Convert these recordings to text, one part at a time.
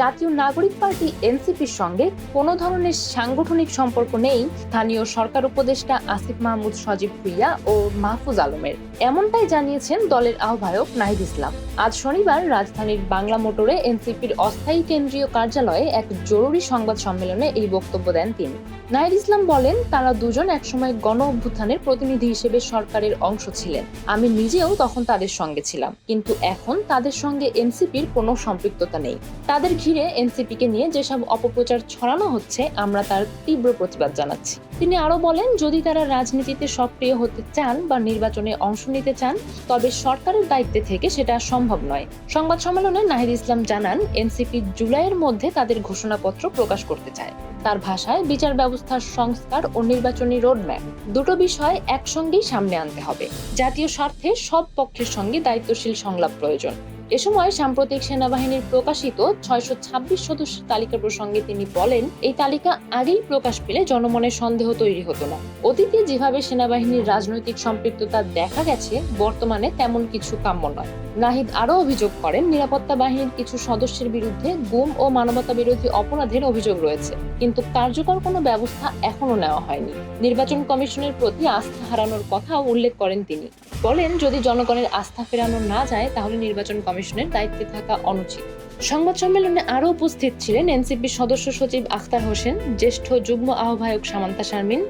জাতীয় নাগরিক পার্টি এনসিপির সঙ্গে কোনো ধরনের সাংগঠনিক সম্পর্ক নেই। স্থানীয় সরকার উপদেষ্টা আসিফ মাহমুদ সজীব ভুইয়া ও মাহফুজ আলমের। এমনটাই জানিয়েছেন দলের আহ্বায়ক নাহিদ ইসলাম। আজ শনিবার রাজধানীর বাংলা মোটরে এনসিপির অস্থায়ী কেন্দ্রীয় কার্যালয়ে এক জরুরি সংবাদ সম্মেলনে এই বক্তব্য দেন তিনি। নাহিদ ইসলাম বলেন, তারা দুজন একসময় গণ অভ্যুত্থানের প্রতিনিধি হিসেবে সরকারের অংশ ছিলেন। আমি নিজেও তখন তাদের সঙ্গে ছিলাম, কিন্তু এখন তাদের সঙ্গে এনসিপির কোনো সম্পৃক্ততা নেই। তাদের ঘিরে এনসিপিকে নিয়ে যেসব অপপ্রচার ছড়ানো হচ্ছে, আমরা তার তীব্র প্রতিবাদ জানাচ্ছি। তিনি আরও বলেন, যদি তারা রাজনীতিতে সক্রিয় হতে চান বা নির্বাচনে অংশ নিতে চান, তবে সরকারের দায়িত্বে থেকে সেটা সম্ভব নয়। সংবাদ সম্মেলনে নাহিদ ইসলাম জানান, এনসিপি জুলাইয়ের মধ্যে তাদের ঘোষণাপত্র প্রকাশ করতে চায়। তার ভাষায় বিচার ব্যবস্থার সংস্কার ও নির্বাচনী রোডম্যাপ দুটো বিষয় একসঙ্গেই সামনে আনতে হবে। জাতীয় স্বার্থে সব পক্ষের সঙ্গে দায়িত্বশীল সংলাপ প্রয়োজন। এ সময় সাম্প্রতিক সেনাবাহিনীর প্রকাশিত ছয়শো ছাব্বিশ সদস্যের তালিকা প্রসঙ্গে তিনি বলেন, এই তালিকা আগেই প্রকাশ পেলে জনমনে সন্দেহ তৈরি হতো না। অতীতে যেভাবে সেনাবাহিনীর রাজনৈতিক সম্পৃক্ততা দেখা গেছে, বর্তমানে তেমন কিছু কাম্য নয়। নাহিদ আরও অভিযোগ করেন, নিরাপত্তা বাহিনীর কিছু সদস্যের বিরুদ্ধে গুম ও মানবতা বিরোধী অপরাধের অভিযোগ রয়েছে, কিন্তু কার্যকর কোনো ব্যবস্থা এখনও নেওয়া হয়নি। নির্বাচন কমিশনের প্রতি আস্থা হারানোর কথাও উল্লেখ করেন তিনি। বলেন, যদি জনগণের আস্থা ফেরানো না যায়, তাহলে নির্বাচন কমিশনের দায়িত্বে থাকা অনুচিত। সংবাদ সম্মেলনে আরও উপস্থিত ছিলেন এনসিপির সদস্য সচিব আখতার হোসেন, জ্যেষ্ঠ যুগ্ম আহ্বায়ক সামান্তা শারমিন,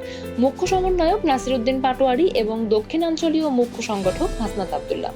মুখ্য সমন্বয়ক নাসিরুদ্দিন পাটোয়ারি এবং দক্ষিণাঞ্চলীয় মুখ্য সংগঠক হাসনাত আবদুল্লাহ।